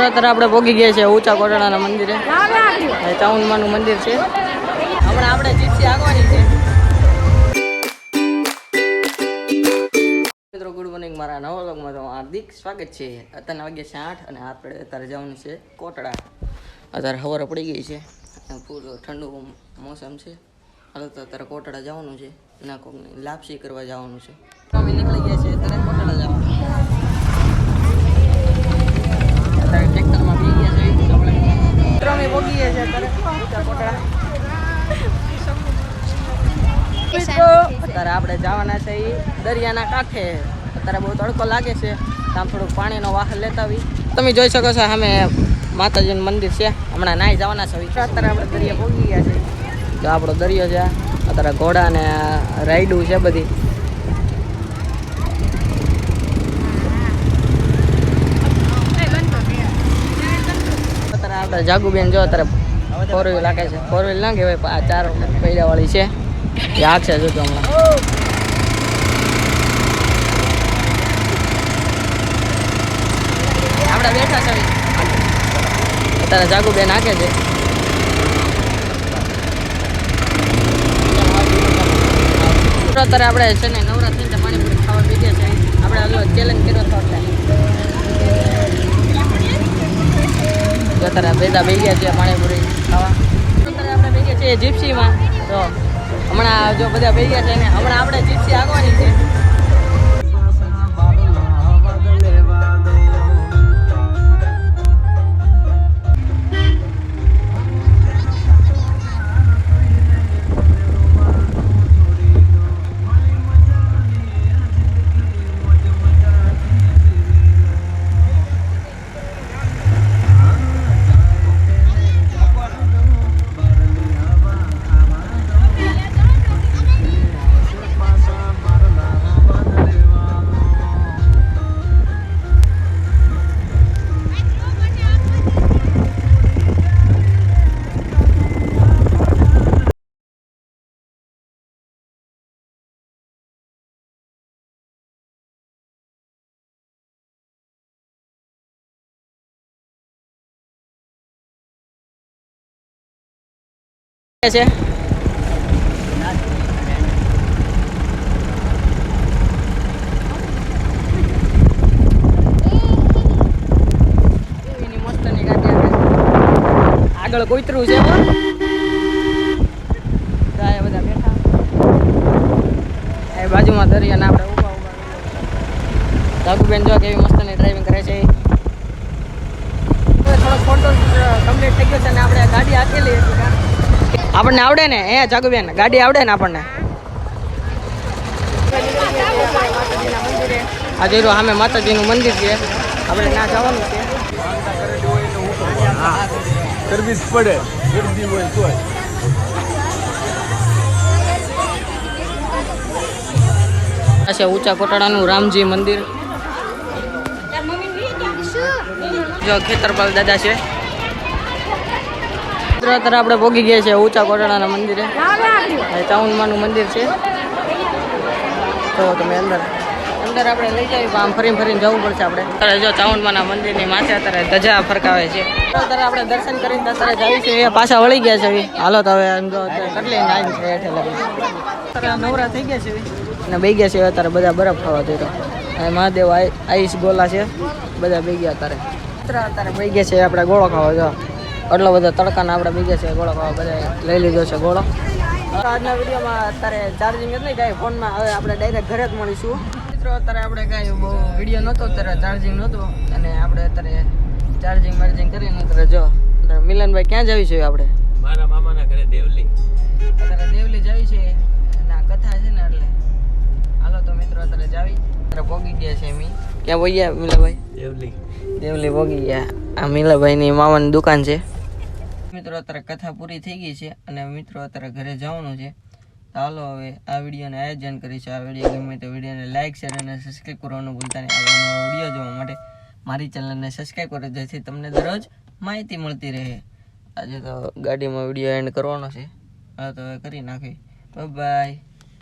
અત્યારે આપણે પહોંચી ગયા છે ઊંચા કોટડાના મંદિરે. એ ચાઉનમાનું મંદિર છે. હમણાં આપણે જીપસી આગવાની છે. મારા નવા તો હાર્દિક સ્વાગત છે. અત્યારના વાગ્યા છે આઠ અને આપણે અત્યારે જવાનું છે કોટડા. અત્યારે હવારે પડી ગઈ છે. ફૂલ ઠંડુ મોસમ છે. હાલો તો અત્યારે કોટડા જવાનું છે. ના, કોકને લાપસી કરવા જવાનું છે. નીકળી ગયા છે અત્યારે કોટડા જવાનું અત્યારે આપણે જવાના છે એ દરિયાના કાંઠે. અત્યારે બહુ તડકો લાગે છે આમ થોડુંક પાણીનો વાહન લેતા આવી તમે જોઈ શકો છો, સામે માતાજીનું મંદિર છે. હમણાં નાહી જવાના છે અત્યારે આપણે દરિયા પહોંચી ગયા છે. તો આપણો દરિયો છે, અત્યારે ઘોડા ને રાઈડું છે બધી. આપણે જાગુબેન જો, અત્યારે ફોર વ્હીલ લાગે છે. ફોર વ્હીલ ના કહેવાય આ ચાર પૈડા વાળી છે. એ છે જો હમણાં આપણે બેઠા છે અત્યારે જાગુબેન હાકે છે. અત્યારે આપણે છે ને નવરા થઈને પાણીપુરી ખાવા બીજે છે આપણે હલો ચેલેન્જ કર્યો હતો એટલે અત્યારે ભેગા બે ગયા છે પાણીપુરી ખાવા. અત્યારે આપણે બે ગયા છીએ જીપ્સીમાં. તો હમણાં જો બધા ભેગા છે ને હમણાં આપણે જીપ્સી આગવાની છે. છે. આગળ કોઈતરું છે. હો. બધા બેઠા. એ બાજુમાં દરિયાના આપણે ઊભા ઊભા જાગુબેન જો કેવી મસ્તની ડ્રાઇવિંગ કરે છે. થોડો ફોટો કમ્પ્લીટ થઈ ગયો છે ને આપણે ગાડી હાકેલી? આપણને આવડે ને એ જાગુબેન ગાડી આવડે ને આપણને. આ જોઈ રહ્યો સામે માતાજીનું મંદિર છે. આપણે ના જવાનું છે. સર્વિસ પડે. ગરદી હોય તો છે ઊંચા કોટાડાનું રામજી મંદિર. જો ખેતરપાલ દાદા છે. મિત્રો અત્યારે આપણે ભોગી ગયા છે ઊંચા કોટાડાના મંદિરે. ચાઉનમાનું મંદિર છે. તો તમે અંદર અંદર આપણે લઈ જઈએ આમ ફરીને ફરીને જવું પડશે આપણે. અત્યારે જો ચાઉનમાના મંદિરની માથે અત્યારે ધજા ફરકાવે છે. અત્યારે આપણે દર્શન કરીને અત્યારે જઈએ છીએ એ પાછા વળી ગયા છે. હાલો તો હવે એમ જો કેટલી નાઈન છે અત્યારે નવરા થઈ ગયા છે અને બે ગયા છે અત્યારે બધા બરફ ખાવા જઈ અને મહાદેવ આઈ- આઈસ ગોલા છે. બધા બે ગયા અત્યારે. અત્યારે અત્યારે બે ગયા છે આપણે ગોળો ખાવા જો. આટલો બધો તડકાના આપણે બીજા છે ગોળો બધા લઈ લીધો છે ગોળો. આજના વિડીયોમાં અત્યારે ચાર્જિંગ જ નહીં કાંઈ ફોનમાં હવે આપણે ડાયરેક્ટ ઘરે જ મળીશું. મિત્રો અત્યારે આપણે કાંઈ બહુ વીડિયો નહોતો અત્યારે ચાર્જિંગ નહોતું અને આપણે અત્યારે ચાર્જિંગ માર્જિંગ કરીને અત્યારે જો અત્યારે મિલનભાઈ ક્યાં જવી છે આપણે? મારા મામાના ઘરે દેવલી. અત્યારે દેવલી જવી છે ના કથા છે ને એટલે. હાલો તો મિત્રો અત્યારે જાવી અત્યારે ભોગી ગયા છે એમ ક્યાં પોગ્યા મિલાભાઈ? દેવલી. દેવલી ભોગી ગયા. આ મિલાભાઈની મામાની દુકાન છે. મિત્રો, અત્યારે કથા પૂરી થઈ ગઈ છે અને મિત્રો અત્યારે ઘરે જવાનું છે. હાલો હવે આ વિડીયોને આયોજન કરીશું. આ વીડિયો ગમે તો વિડીયોને લાઇક શેર અને સબસ્ક્રાઈબ કરવાનું ભૂલતા નહીં. આવવાનો વીડિયો જોવા માટે મારી ચેનલને સબસ્ક્રાઈબ કરો, જેથી તમને દરરોજ માહિતી મળતી રહે. આજે તો ગાડીમાં વીડિયો એન્ડ કરવાનો છે. હા, તો હવે કરી નાખી બાય